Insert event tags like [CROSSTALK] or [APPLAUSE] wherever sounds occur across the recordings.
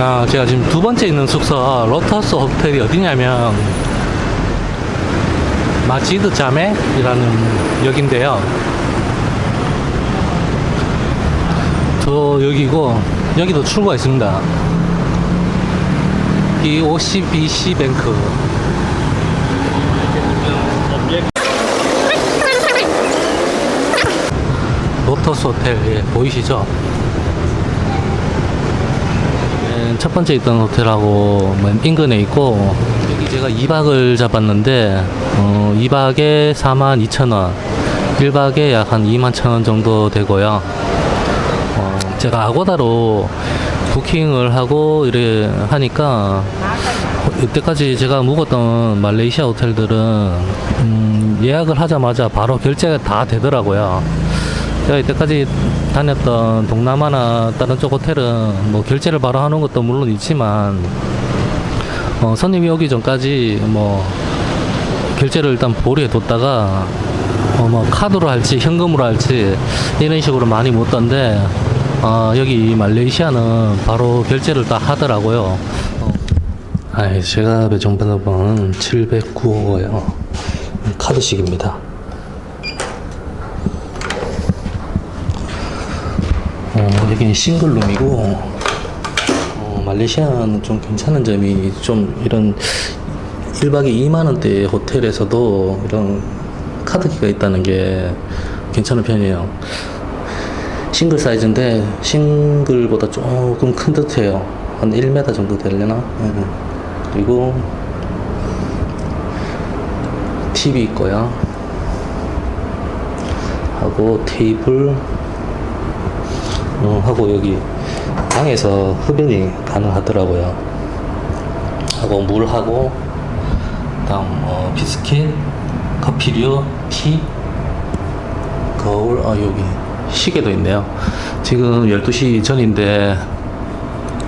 아, 제가 지금 두 번째 있는 숙소 로터스 호텔이 어디냐면 마지드 자메이라는 역인데요. 저 여기고 여기도 출구가 있습니다. 이 OCBC 뱅크. 로터스 호텔 예, 보이시죠? 예, 첫 번째 있던 호텔하고 맨 인근에 있고 여기 제가 2박을 잡았는데 어, 2박에 42,000원 1박에 약 한 21,000원 정도 되고요 어, 제가 아고다로 부킹을 하고 이래 하니까 이때까지 제가 묵었던 말레이시아 호텔들은 음, 예약을 하자마자 바로 결제가 다 되더라고요. 제가 이때까지 다녔던 동남아나 다른 쪽 호텔은 뭐 결제를 바로 하는 것도 물론 있지만 어, 손님이 오기 전까지 뭐 결제를 일단 보류해 뒀다가 어, 뭐 카드로 할지 현금으로 할지 이런 식으로 많이 묻던데 어, 여기 말레이시아는 바로 결제를 다 하더라고요. 어. 아, 제가 배정받은 번은 709호고요. 카드식입니다. 어, 여기는 싱글룸이고, 어, 말레이시아는 좀 괜찮은 점이 좀 이런 1박에 2만원대 호텔에서도 이런 카드기가 있다는 게 괜찮은 편이에요. 싱글 사이즈인데 싱글보다 조금 큰 듯해요. 한 1m 정도 되려나? 예. 그리고 TV 있고요. 하고 테이블 어, 하고 여기 방에서 흡연이 가능하더라고요. 하고 물하고 다음 어, 비스킷, 커피류, 티, 거울 아 여기 시계도 있네요. 지금 12시 전인데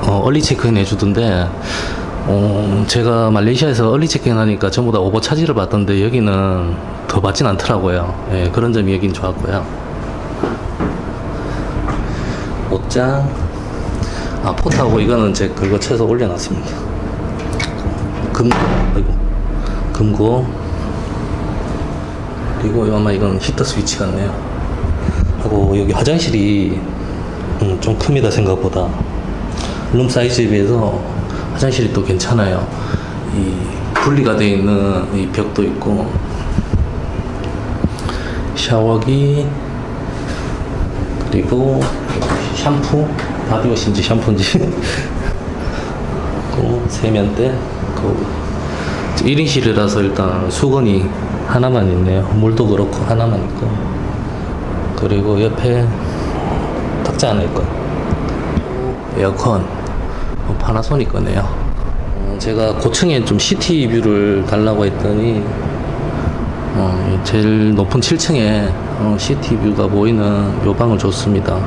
어, 얼리 체크인 해주던데 어, 제가 말레이시아에서 얼리 체크인 하니까 전부 다 오버 차지를 받던데 여기는 더 받진 않더라고요. 예, 그런 점이 여긴 좋았고요. 장 아 포트하고 이거는 제 긁어 채서 올려놨습니다. 금 아이고 금고 그리고 아마 이건 히터 스위치 같네요. 하고 여기 화장실이 음, 좀 큽니다 생각보다. 룸 사이즈에 비해서 화장실이 또 괜찮아요. 이 분리가 되어 있는 이 벽도 있고 샤워기 그리고 샴푸 바디워시인지 샴푸인지 [LAUGHS] 그 세면대 그 1인실이라서 일단 수건이 하나만 있네요. 물도 그렇고 하나만 있고 그리고 옆에 탁자 하나 있고 에어컨 어, 파나소닉 거네요. 어, 제가 고층에 좀 시티 뷰를 달라고 했더니 어, 이 제일 높은 7층에 어, 시티 뷰가 보이는 요 방을 줬습니다.